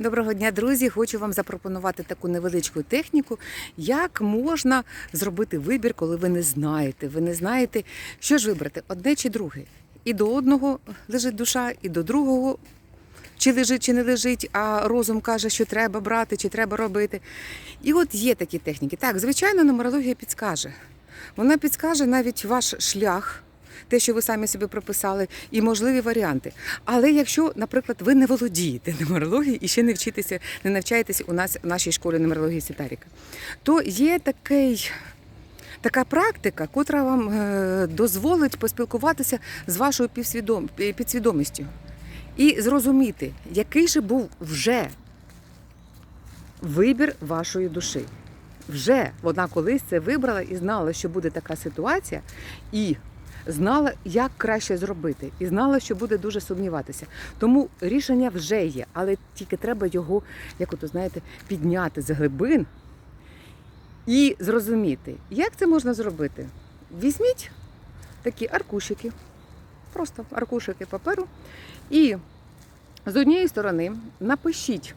Доброго дня, друзі! Хочу вам запропонувати таку невеличку техніку, як можна зробити вибір, коли ви не знаєте. Ви не знаєте, що ж вибрати, одне чи друге. І до одного лежить душа, і до другого чи лежить, чи не лежить, а розум каже, що треба брати, чи треба робити. І от є такі техніки. Так, звичайно, нумерологія підскаже. Вона підскаже навіть ваш шлях. Те, що ви самі собі прописали, і можливі варіанти. Але якщо, наприклад, ви не володієте нумерологією і ще не вчитеся, не навчаєтеся у нас в нашій школі нумерології Сітаріка, то є такий. Така практика, котра вам е, дозволить поспілкуватися з вашою півсвідом... підсвідомістю і зрозуміти, який же був вже вибір вашої душі. Вже вона колись це вибрала і знала, що буде така ситуація, і знала, як краще зробити, і знала, що буде дуже сумніватися. Тому рішення вже є, але тільки треба його, як ото знаєте, підняти з глибин і зрозуміти, як це можна зробити. Візьміть такі аркушики, просто аркушики паперу, і з однієї сторони напишіть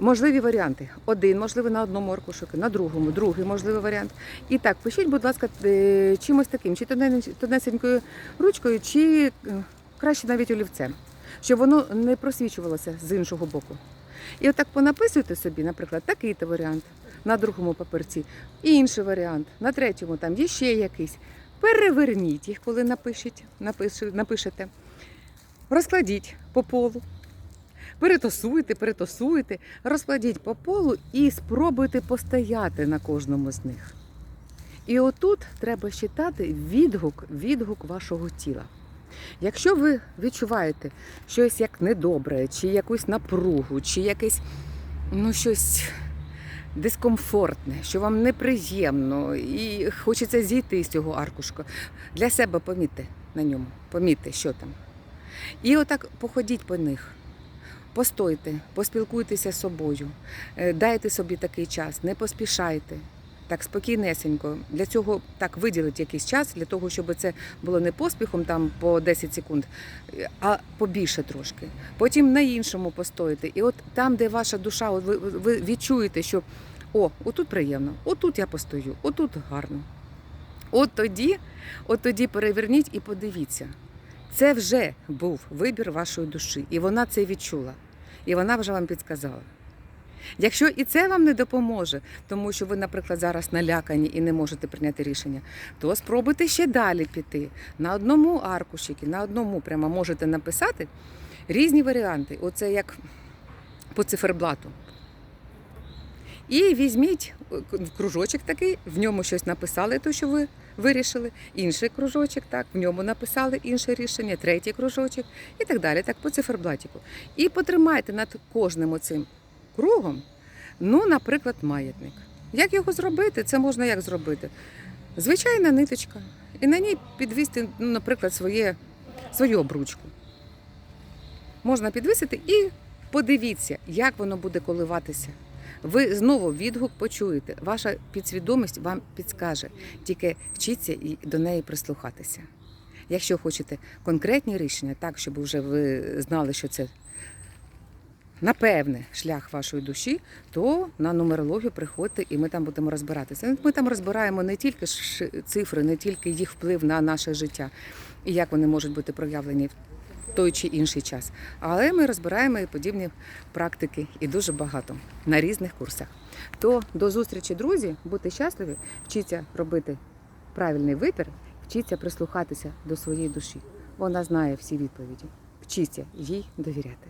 можливі варіанти. Один, можливо, на одному аркушику, на другому, другий можливий варіант. І так, пишіть, будь ласка, е, чимось таким, чи тонесенькою ручкою, чи е, краще навіть олівцем, щоб воно не просвічувалося з іншого боку. І отак понаписуйте собі, наприклад, такий-то варіант, на другому паперці, інший варіант, на третьому там є ще якийсь. Переверніть їх, коли напишіть, напишете. Розкладіть по полу. Перетасуйте, перетасуйте, розкладіть по полу і спробуйте постояти на кожному з них. І отут треба считати відгук, відгук вашого тіла. Якщо ви відчуваєте щось як недобре, чи якусь напругу, чи якесь ну, щось дискомфортне, що вам неприємно, і хочеться зійти з цього аркушка, для себе помітьте на ньому, помітьте, що там. І отак походіть по них. Постойте, поспілкуйтеся з собою, е, дайте собі такий час, не поспішайте. Так, спокійнесенько. Для цього так виділить якийсь час, для того, щоб це було не поспіхом там по 10 секунд, а побільше трошки. Потім на іншому постоїте. І от там, де ваша душа, от ви, ви відчуєте, що о, отут приємно, отут я постою, отут гарно. От тоді, от тоді переверніть і подивіться. Це вже був вибір вашої душі, і вона це відчула, і вона вже вам підказала. Якщо і це вам не допоможе, тому що ви, наприклад, зараз налякані і не можете прийняти рішення, то спробуйте ще далі піти. На одному аркушіки, на одному прямо можете написати різні варіанти. Оце як по циферблату. І візьміть е, кружочок такий, в ньому щось написали, то що ви вирішили. Інший кружочок, так, в ньому написали інше рішення, третій кружочок і так далі, так по циферблатіку. І потримайте над кожним оцим кругом, ну, наприклад, маятник. Як його зробити? Це можна як зробити? Звичайна ниточка. І на ній підвісти, ну, наприклад, своє, свою обручку. Можна підвісити і подивіться, як воно буде коливатися. Ви знову відгук почуєте. Ваша підсвідомість вам підскаже. Тільки вчіться і до неї прислухатися. Якщо хочете конкретні рішення, так, щоб вже ви знали, що це напевне шлях вашої душі, то на нумерологію приходьте і ми там будемо розбиратися. Ми там розбираємо не тільки цифри, не тільки їх вплив на наше життя і як вони можуть бути проявлені той чи інший час. Але ми розбираємо і подібні практики і дуже багато на різних курсах. То до зустрічі, друзі, будьте щасливі, вчіться робити правильний вибір, вчіться прислухатися до своєї душі. Вона знає всі відповіді. Вчіться їй довіряти.